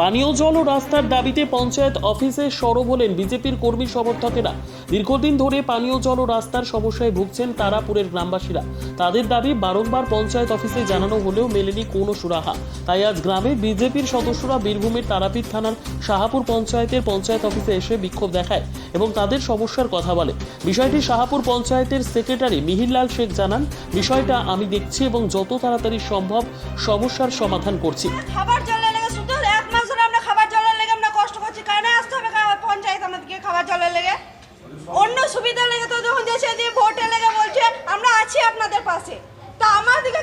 পানীয় জল ও রাস্তার দাবিতে পঞ্চায়েত অফিসে সরব হলেন বিজেপির কর্মী সমর্থকেরা। দীর্ঘদিন ধরে পানীয় জল ও রাস্তার সমস্যায় ভুগছেন তারাপুরের গ্রামবাসীরা। তাদের দাবি বারংবার পঞ্চায়েত অফিসে জানানো হলেও মেলেনি কোনো সুরাহা। তাই আজ গ্রামে বিজেপির সদস্যরা বীরভূমের তারাপীঠ থানার শাহাপুর পঞ্চায়েতের পঞ্চায়েত অফিসে এসে বিক্ষোভ দেখায় এবং তাদের সমস্যার কথা বলে। বিষয়টি শাহাপুর পঞ্চায়েতের সেক্রেটারি মিহিরলাল শেখ জানান, বিষয়টা আমি দেখছি এবং যত তাড়াতাড়ি সম্ভব সমস্যার সমাধান করছি। খাবার জলের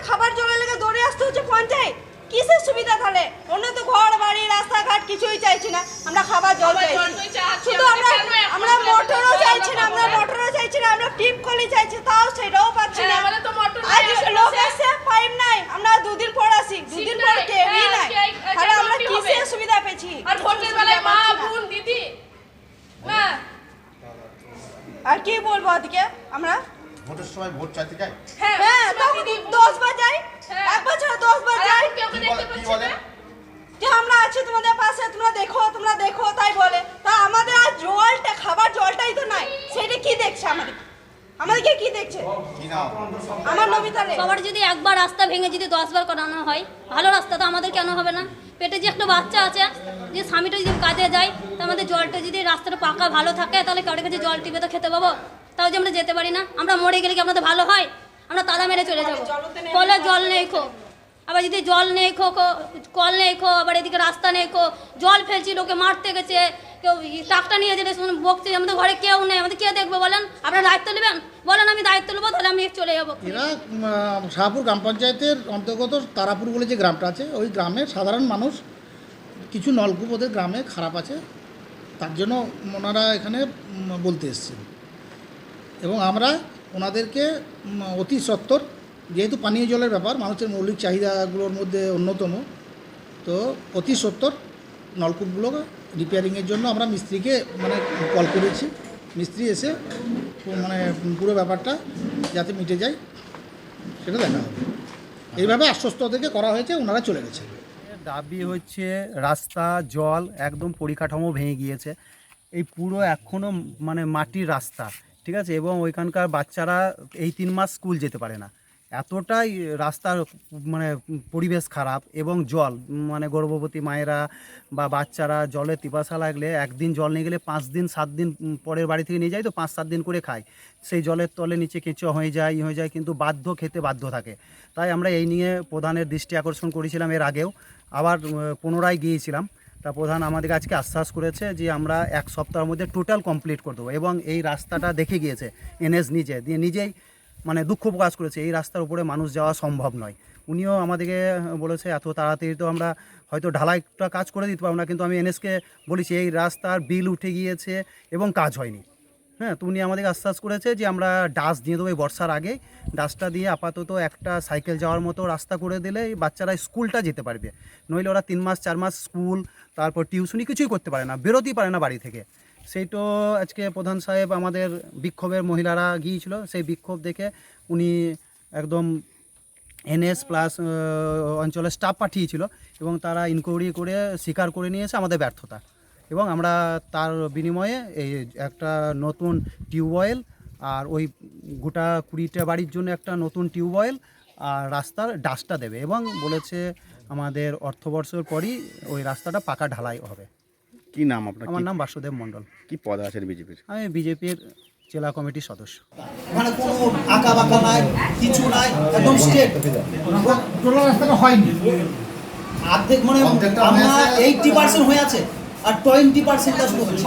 খাবার জলের লেগে দৌড়ে আসতে হচ্ছে পঞ্চায়েত। কিসের সুবিধা তাহলে? অন্য তো ঘর বাড়ি রাস্তাঘাট কিছুই চাইছি না। আমরা খাবার জল চাইছি। শুধু আমরা আমরা মোটরও চাইছি না আমরা মোটরও চাইছি না আমরা টিপ কলি চাইছি তাও সেটাও পাচ্ছি না। আজ লোক এসে পাইপ নাই আমরা দুদিন পর আসি দুদিন পর কেউই হ্যাঁ, নাই। তাহলে আমরা কিসের সুবিধা পেয়েছি? আর ভোটের বেলায় মা বোন দিদি? না আর কি বলব আজকে আমরা ভোটের সময় ভোট চাইতে যায়? হ্যাঁ হ্যাঁ তখন দিদি দশ বার যাই। হ্যাঁ। এক বছর দশ বার যাই। কে বলে- যে আমরা আছি তোমাদের পাশে তোমরা দেখো তোমরা দেখো তাই বলে। তা আমাদের আর জলটা খাবার জলটাই তো নাই। সেটা কি দেখছে আমাদের? আমাদেরকে কি দেখছে? আমার নবিতা সবার যদি একবার রাস্তা ভেঙে যদি দশবার করানো হয় ভালো রাস্তা তো আমাদের কেন হবে না? পেটে যে একটা বাচ্চা আছে যে স্বামীটা যদি কাজে যায় তা আমাদের জলটা যদি রাস্তাটা পাকা ভালো থাকে তাহলে কারোর কাছে জল টিপে তো খেতে পাবো? তাও যে আমরা যেতে পারি না, আমরা মরে গেলে কি আপনাদের ভালো হয়? আমরা তালা মেরে চলে যাব। কলে জল নেই খো। আবার যদি জল নেই খো কল নেই খো, আবার এদিকে রাস্তা নেই খো, জল ফেলছি, লোকে মারতে গেছে, কেউ টাকটা নিয়ে যেতে শুনুন বকছে, আমাদের ঘরে কেউ নেই, আমাদের কে দেখবে বলেন? আপনারা দায়িত্ব নেবেন? বলেন, আমি দায়িত্ব নেব, তাহলে আমি চলে যাব। এরা শাহপুর গ্রাম পঞ্চায়েতের অন্তর্গত তারাপুর বলে যে গ্রামটা আছে, ওই গ্রামের সাধারণ মানুষ, কিছু নলকূপ ওদের গ্রামে খারাপ আছে, তার জন্য ওনারা এখানে বলতে এসেছেন। এবং আমরা ওনাদেরকে অতি সত্বর, যেহেতু পানীয় জলের ব্যাপার, মানুষের মৌলিক চাহিদাগুলোর মধ্যে অন্যতম, তো অতি সত্তর নলকূপগুলো রিপেয়ারিংয়ের জন্য আমরা মিস্ত্রিকে মানে কল করেছি। মিস্ত্রি এসে মানে পুরো ব্যাপারটা যাতে মিটে যায়, সেটা দেখা হবে। এইভাবে আশ্বস্ত থেকে করা হয়েছে, ওনারা চলে গেছে। দাবি হচ্ছে, রাস্তা, জল একদম পরিকাঠামো ভেঙে গিয়েছে। এই পুরো এখনও মানে মাটির রাস্তা। ঠিক আছে? এবং ওইখানকার বাচ্চারা এই তিন মাস স্কুল যেতে পারে না। এতটাই রাস্তার মানে পরিবেশ খারাপ এবং জল মানে গর্ভবতী মায়েরা বা বাচ্চারা জলে পিপাসা লাগলে একদিন জল নিয়ে গেলে পাঁচ দিন, সাত দিন পরের বাড়ি থেকে নিয়ে যায় তো পাঁচ, সাত দিন করে খায়। সেই জলের তলে নিচে কেঁচো হয়ে যায় হয়ে যায়, কিন্তু বাধ্য খেতে বাধ্য থাকে। তাই আমরা এই নিয়ে প্রধানের দৃষ্টি আকর্ষণ করেছিলাম এর আগেও। আবার পুনরায় গিয়েছিলাম। তা প্রধান আমাদেরকে আজকে আশ্বাস করেছে যে আমরা এক সপ্তাহের মধ্যে টোটাল কমপ্লিট করে দেবো এবং এই রাস্তাটা দেখে গিয়েছে এনএস নিজে, দিয়ে নিজেই মানে দুঃখ প্রকাশ করেছে, এই রাস্তার উপরে মানুষ যাওয়া সম্ভব নয়। উনিও আমাদেরকে বলেছে, এত তাড়াতাড়ি তো আমরা হয়তো ঢালাইটা কাজ করে দিতে পারব না, কিন্তু আমি এনএসকে বলেছি, এই রাস্তার বিল উঠে গিয়েছে এবং কাজ হয়নি। হ্যাঁ তো উনি আমাদেরকে আশ্বাস করেছে যে আমরা ডাস দিয়ে দেবো এই বর্ষার আগে। ডাসটা দিয়ে আপাতত একটা সাইকেল যাওয়ার মতো রাস্তা করে দিলে বাচ্চারা স্কুলটা যেতে পারবে। নইলে ওরা তিন মাস, চার মাস স্কুল, তারপর টিউশনি কিছুই করতে পারে না, বেরোতেই পারে না বাড়ি থেকে। সেই তো আজকে প্রধান সাহেব আমাদের বিক্ষোভের মহিলারা গিয়েছিল, সেই বিক্ষোভ দেখে উনি একদম এনএস প্লাস অঞ্চলের স্টাফ পাঠিয়েছিল এবং তারা ইনকোয়ারি করে, স্বীকার করে নিয়েছে আমাদের ব্যর্থতা। এবং আমরা তার বিনিময়ে এই একটা নতুন টিউবওয়েল আর ওই গোটা কুড়িটা বাড়ির জন্য একটা নতুন টিউবওয়েল আর রাস্তার ডাস্টটা দেবে এবং বলেছে আমাদের অর্থবর্ষের পরই ওই রাস্তাটা পাকা ঢালাই হবে। কি নাম আপনার? আমার নাম বাসুদেব মণ্ডল। কি পদ আছেন বিজেপির? আমি বিজেপির জেলা কমিটির সদস্য। মানে কোনো আঁকা বাঁকা নাই কিছু নাই একদম স্ট্রেট টোটাল রাস্তাটা হয়নি। অর্ধেক মানে আমরা এইটটি পার্সেন্ট হয়ে আছে। আর টোয়েন্টি পার্সেন্ট হচ্ছে